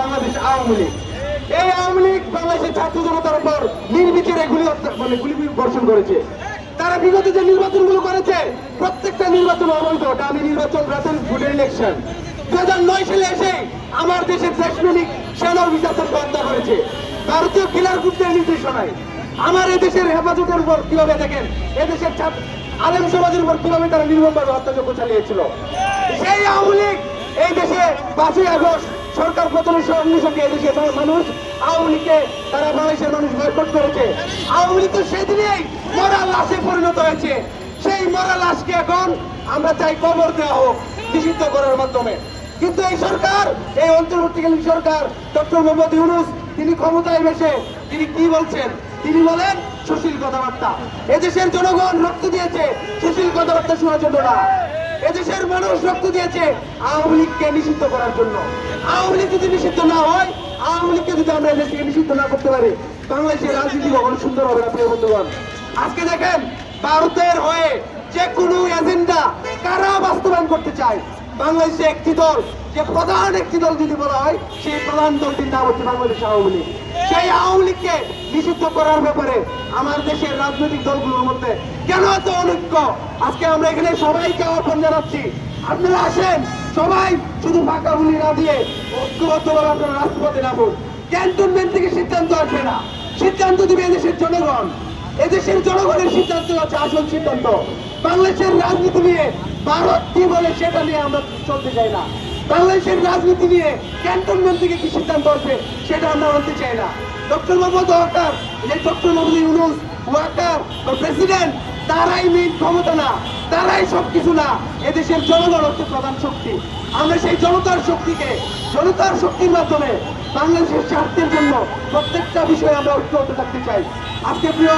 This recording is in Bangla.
বাংলাদেশ আওয়ামী লীগ। এই আওয়ামী লীগ বাংলাদেশের ছাত্র জনতার উপর নির্বিচারে গুলি মানে গুলি বর্ষণ করেছে। তারা বিগত যে নির্বাচনগুলো করেছে, প্রত্যেকটা নির্বাচন অবৈধ। দামি নির্বাচন রাতের ভোটের ইলেকশন দু হাজার নয় সালে এসে আমার দেশের দেশপ্রেমিক সেনা অফিসারদেরকে হত্যা করেছে। ভারতীয় কিলার গ্রুপদের নির্দেশনায়। আমার এদেশের হেফাজতের উপর কীভাবে দেখেন? এদেশের আলেম সমাজের উপর কীভাবে তারা নির্মমভাবে হত্যাযজ্ঞ চালিয়েছিল? সেই আওয়ামী লীগ এই দেশে পাঁচই আগস্ট সরকার পতনের সঙ্গে সঙ্গে এই দেশের মানুষ, আওয়ামী লীগকে তারা বাংলাদেশের মানুষ বয়কট করেছে। আওয়ামী লীগ তো সেদিনেই মরা লাশে পরিণত হয়েছে। সেই মরা লাশকে এখন আমরা চাই কবর দেওয়া হোক, নিষিদ্ধ করার মাধ্যমে। কিন্তু এই সরকার, এই অন্তর্বর্তীকালীন সরকার, ডক্টর মোহাম্মদ ইউনুস, তিনি ক্ষমতায় বসে তিনি কি বলছেন? তিনি বলেন, সুশীল কথাবার্তা। এদেশের জনগণ রক্ত দিয়েছে, সুশীল কথাবার্তা শোনার জন্য না। এদেশের মানুষ রক্ত দিয়েছে আওয়ামী লীগকে নিষিদ্ধ করার জন্য। আওয়ামী লীগ যদি নিষিদ্ধ না হয়, আওয়ামী লীগকে যদি আমরা এদেশ থেকে নিষিদ্ধ না করতে পারি, বাংলাদেশের রাজনীতি কখনো সুন্দর হবে না, প্রিয় বন্ধুগণ। আজকে দেখেন, ভারতের হয়ে যে কোনো এজেন্ডা কারা বাস্তবায়ন করতে চায়? বাংলাদেশে একটি দল, যে প্রধান একটি দল যদি বলা হয়, সেই প্রধান দলটির নাম হচ্ছে বাংলাদেশ আওয়ামী লীগ। সেই আওয়ামী লীগকে নিষিদ্ধ করার ব্যাপারে আমার দেশের রাজনৈতিক দলগুলোর মধ্যে কেন এত অনৈক্য? আজকে আমরা এখানে সবাইকে আহ্বান জানাচ্ছি। আপনারা আসেন, সবাই শুধু ফাঁকা গুলি না দিয়ে ঐক্যবদ্ধভাবে আপনারা রাজপথে নামুন। ক্যান্টনমেন্ট থেকে সিদ্ধান্ত আসবে না। সিদ্ধান্ত দিবে এদেশের জনগণ। এদেশের জনগণের সিদ্ধান্ত হচ্ছে আসল সিদ্ধান্ত। বাংলাদেশের রাজনীতি নিয়ে ভারত কি বলে সেটা নিয়ে আমরা চলতে চাই না। বাংলাদেশের রাজনীতি নিয়ে ক্যান্টনমেন্ট থেকে কি সিদ্ধান্ত আসবে, সেটা আমরা মানতে চাই না। ডক্টর মোহাম্মদ ওয়াকার যে ডক্টর মোহাম্মদ ইউনুস, ওয়াকার বা প্রেসিডেন্ট তারাই মেইন ক্ষমতা না, তারাই সবকিছু না, এদেশের জনগণ হচ্ছে প্রধান শক্তি। আমরা সেই জনতার শক্তিকে, জনতার শক্তির মাধ্যমে বাংলাদেশের স্বার্থের জন্য প্রত্যেকটা বিষয়ে আমরা ঐক্যবদ্ধ থাকতে চাই। আজকে প্রিয়